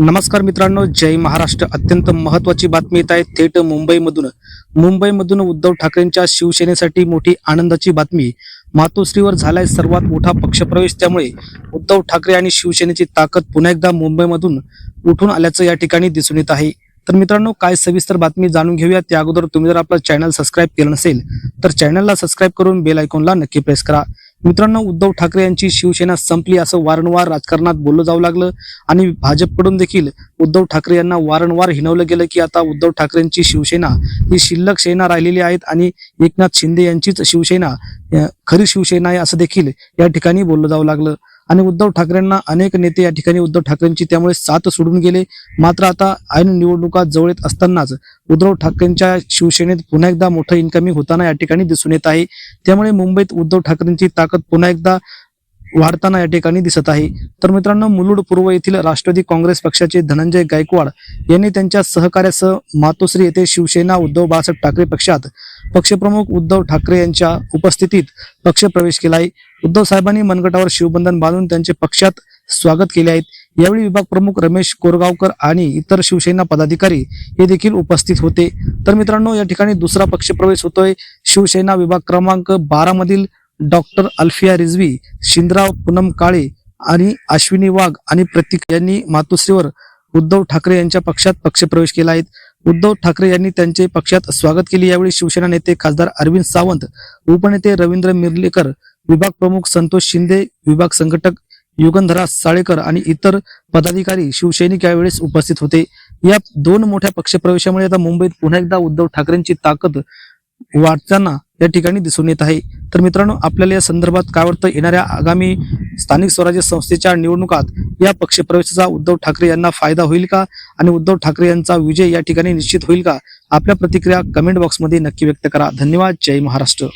नमस्कार मित्रांनो जय महाराष्ट्र. अत्यंत महत्वाची बातमी येत आहे. थेट मुंबईमधून. मुंबईमधून उद्धव ठाकरेंच्या शिवसेनेसाठी मोठी आनंदाची बातमी. मातोश्रीवर झालाय सर्वात मोठा पक्षप्रवेश. त्यामुळे उद्धव ठाकरे आणि शिवसेनेची ताकद पुन्हा एकदा मुंबईमधून उठून आल्याचं या ठिकाणी दिसून येत आहे. तर मित्रांनो काय सविस्तर बातमी जाणून घेऊया. त्या अगोदर तुम्ही जर आपलं चॅनल सबस्क्राईब केलं नसेल तर चॅनलला सबस्क्राईब करून बेल आयकॉनला नक्की प्रेस करा. मित्रांनो उद्धव ठाकरे यांची शिवसेना संपली असं वारंवार राजकारणात बोललं जाऊ लागलं. आणि भाजपकडून देखील उद्धव ठाकरे यांना वारंवार हिनवलं गेलं की आता उद्धव ठाकरेंची शिवसेना ही शिल्लक सेना राहिलेली आहेत आणि एकनाथ शिंदे यांचीच शिवसेना खरी शिवसेना आहे असं देखील या ठिकाणी बोललं जाऊ लागलं. आणि उद्धव ठाकरेंना अनेक नेते या ठिकाणी उद्धव ठाकरेंची त्यामुळे साथ सोडून गेले. मात्र आता ऐन निवडणुका जवळ येत असतानाच उद्धव ठाकरेंच्या शिवसेनेत पुन्हा एकदा मोठं इन्कमिंग होताना या ठिकाणी दिसून येत आहे. त्यामुळे मुंबईत उद्धव ठाकरेंची ताकद पुन्हा एकदा वाढताना या ठिकाणी दिसत आहे. तर मित्रांनो मुलुड पूर्व येथील राष्ट्रवादी काँग्रेस पक्षाचे धनंजय गायकवाड यांनी त्यांच्या सहकार्यासह मातोश्री येथे शिवसेना उद्धव बाळासाहेब ठाकरे पक्षात पक्षप्रमुख उद्धव ठाकरे यांच्या उपस्थितीत पक्षप्रवेश केला आहे उद्धव साहेबांनी मनगटावर शिवबंधन बांधून त्यांचे पक्षात स्वागत केले आहेत यावेळी विभाग प्रमुख रमेश कोरगावकर आणि इतर शिवसेना पदाधिकारी हे देखील उपस्थित होते. तर मित्रांनो या ठिकाणी दुसरा पक्षप्रवेश होतोय. शिवसेना विभाग क्रमांक बारा मधील डॉक्टर अल्फिया रिझवी शिंदराव पूनम काळे आणि अश्विनी वाघ आणि प्रतीक यांनी मातोश्रीवर उद्धव ठाकरे यांच्या पक्षात पक्षप्रवेश केला आहे. उद्धव ठाकरे यांनी त्यांचे पक्षात स्वागत केले. यावेळी शिवसेना नेते खासदार अरविंद सावंत उपनेते रवींद्र मिर्लेकर विभाग प्रमुख संतोष शिंदे विभाग संघटक युगंधरा साळेकर आणि इतर पदाधिकारी शिवसैनिक यावेळेस उपस्थित होते. या दोन मोठ्या पक्षप्रवेशामुळे आता मुंबईत पुन्हा एकदा उद्धव ठाकरेंची ताकद वाढताना या ठिकाणी दिसून येत आहे. तर मित्रांनो आपल्याला या संदर्भात काय वाटतं? येणाऱ्या आगामी स्थानिक स्वराज्य संस्थेच्या निवडणुकात या पक्षप्रवेशाचा उद्धव ठाकरे यांना फायदा होईल का? आणि उद्धव ठाकरे यांचा विजय या ठिकाणी निश्चित होईल का? आपल्या प्रतिक्रिया कमेंट बॉक्समध्ये नक्की व्यक्त करा. धन्यवाद. जय महाराष्ट्र.